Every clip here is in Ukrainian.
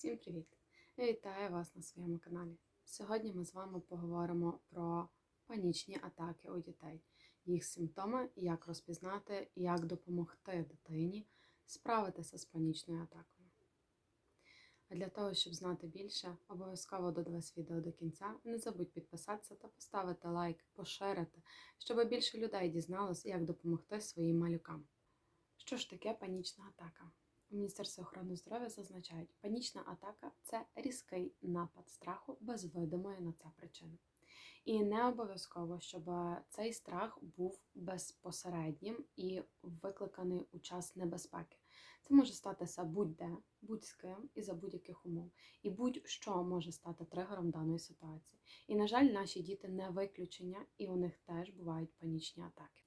Всім привіт! Я вітаю вас на своєму каналі. Сьогодні ми з вами поговоримо про панічні атаки у дітей, їх симптоми, як розпізнати, як допомогти дитині справитися з панічною атакою. А для того, щоб знати більше, обов'язково додивись відео до кінця. Не забудь підписатися та поставити лайк, поширити, щоб більше людей дізналось, як допомогти своїм малюкам. Що ж таке панічна атака? У Міністерстві охорони здоров'я зазначають, панічна атака це різкий напад страху без видимої на це причини. І не обов'язково, щоб цей страх був безпосереднім і викликаний у час небезпеки. Це може статися будь-де, будь-з ким і за будь-яких умов. І будь-що може стати тригером даної ситуації. І, на жаль, наші діти не виключення, і у них теж бувають панічні атаки.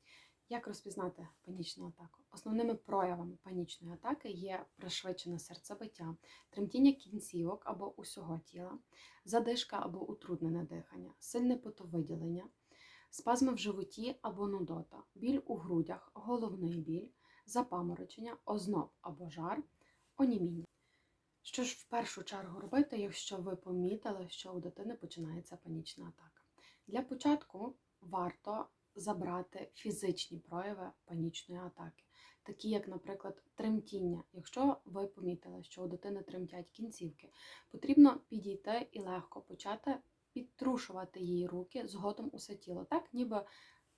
Як розпізнати панічну атаку? Основними проявами панічної атаки є пришвидшене серцебиття, тремтіння кінцівок або усього тіла, задишка або утруднене дихання, сильне потовиділення, спазми в животі або нудота, біль у грудях, головний біль, запаморочення, озноб або жар, оніміння. Що ж в першу чергу робити, якщо ви помітили, що у дитини починається панічна атака? Для початку варто забрати фізичні прояви панічної атаки, такі як, наприклад, тремтіння. Якщо ви помітили, що у дитини тремтять кінцівки, потрібно підійти і легко почати підтрушувати її руки згодом усе тіло, так ніби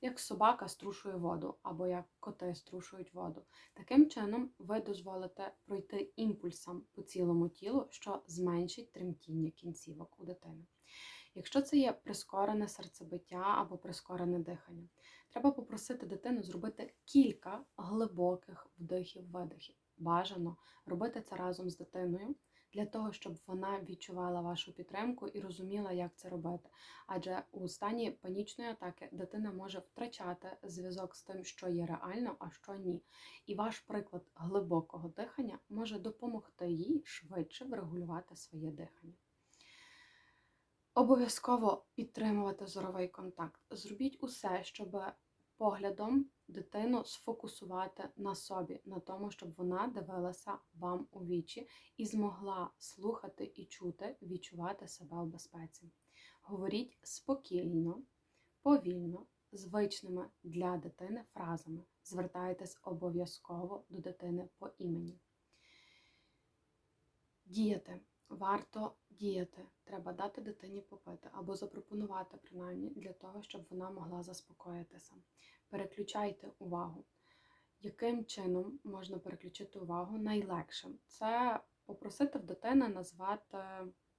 як собака струшує воду, або як коти струшують воду. Таким чином, ви дозволите пройти імпульсам по цілому тілу, що зменшить тремтіння кінцівок у дитини. Якщо це є прискорене серцебиття або прискорене дихання, треба попросити дитину зробити кілька глибоких вдихів-видихів. Бажано робити це разом з дитиною для того, щоб вона відчувала вашу підтримку і розуміла, як це робити. Адже у стані панічної атаки дитина може втрачати зв'язок з тим, що є реально, а що ні. І ваш приклад глибокого дихання може допомогти їй швидше врегулювати своє дихання. Обов'язково підтримувати зоровий контакт. Зробіть усе, щоб поглядом дитину сфокусувати на собі, на тому, щоб вона дивилася вам у вічі і змогла слухати і чути, відчувати себе в безпеці. Говоріть спокійно, повільно, звичними для дитини фразами. Звертайтесь обов'язково до дитини по імені. Діяти. Варто діяти. Треба дати дитині попити або запропонувати, принаймні, для того, щоб вона могла заспокоїтися. Переключайте увагу. Яким чином можна переключити увагу найлегшим? Це попросити в дитини назвати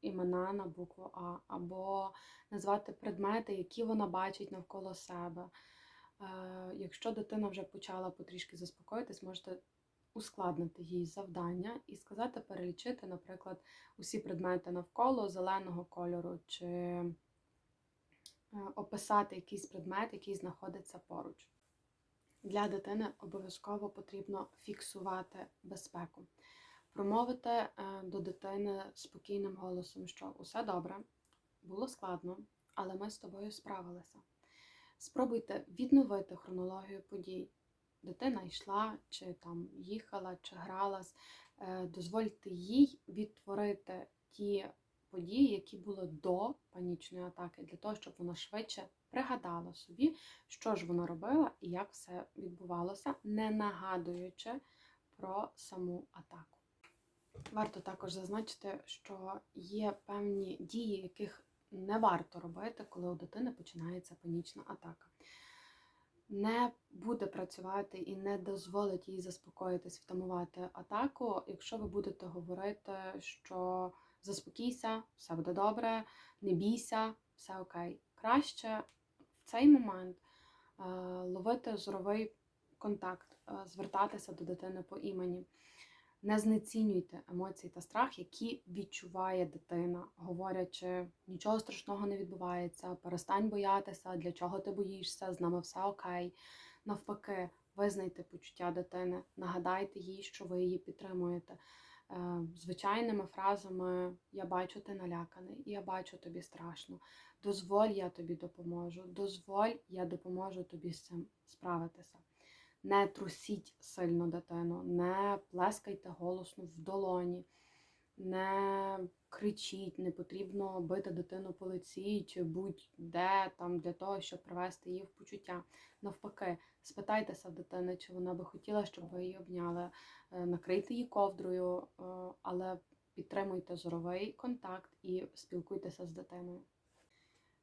імена на букву А, або назвати предмети, які вона бачить навколо себе. Е, якщо дитина вже почала потрішки заспокоїтись, можете ускладнити їй завдання і сказати перелічити, наприклад, усі предмети навколо зеленого кольору, чи е, описати якийсь предмет, який знаходиться поруч. Для дитини обов'язково потрібно фіксувати безпеку, промовити е, до дитини спокійним голосом, що усе добре, було складно, але ми з тобою справилися. Спробуйте відновити хронологію подій дитина йшла, чи там їхала, чи гралась, е, дозвольте їй відтворити ті події, які були до панічної атаки, для того, щоб вона швидше пригадала собі, що ж вона робила і як все відбувалося, не нагадуючи про саму атаку. Варто також зазначити, що є певні дії, яких не варто робити, коли у дитини починається панічна атака не буде працювати і не дозволить їй заспокоїтись, втамувати атаку, якщо ви будете говорити, що заспокійся, все буде добре, не бійся, все окей. Краще в цей момент е, ловити зоровий контакт, е, звертатися до дитини по імені. Не знецінюйте емоції та страх, які відчуває дитина, говорячи, нічого страшного не відбувається, перестань боятися, для чого ти боїшся, з нами все окей. Навпаки, визнайте почуття дитини, нагадайте їй, що ви її підтримуєте. Е, звичайними фразами Я бачу, ти наляканий, я бачу тобі страшно. Дозволь, я тобі допоможу, дозволь, я допоможу тобі з цим справитися. Не трусіть сильно дитину, не плескайте голосно в долоні. Не кричіть, не потрібно бити дитину по лиці чи будь-де там для того, щоб привести її в почуття. Навпаки, спитайтеся дитини, чи вона би хотіла, щоб ви її обняли, Е, накрийте її ковдрою, е, але підтримуйте зоровий контакт і спілкуйтеся з дитиною.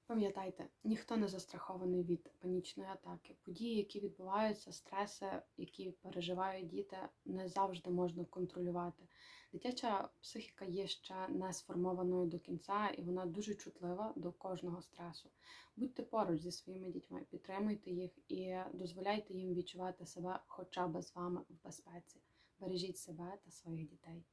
Пам'ятайте, ніхто не застрахований від панічної атаки. Події, які відбуваються, стреси, які переживають діти, не завжди можна контролювати. Дитяча психіка є ще не сформованою до кінця, і вона дуже чутлива до кожного стресу. Будьте поруч зі своїми дітьми, підтримуйте їх і дозволяйте їм відчувати себе хоча б з вами в безпеці. Бережіть себе та своїх дітей.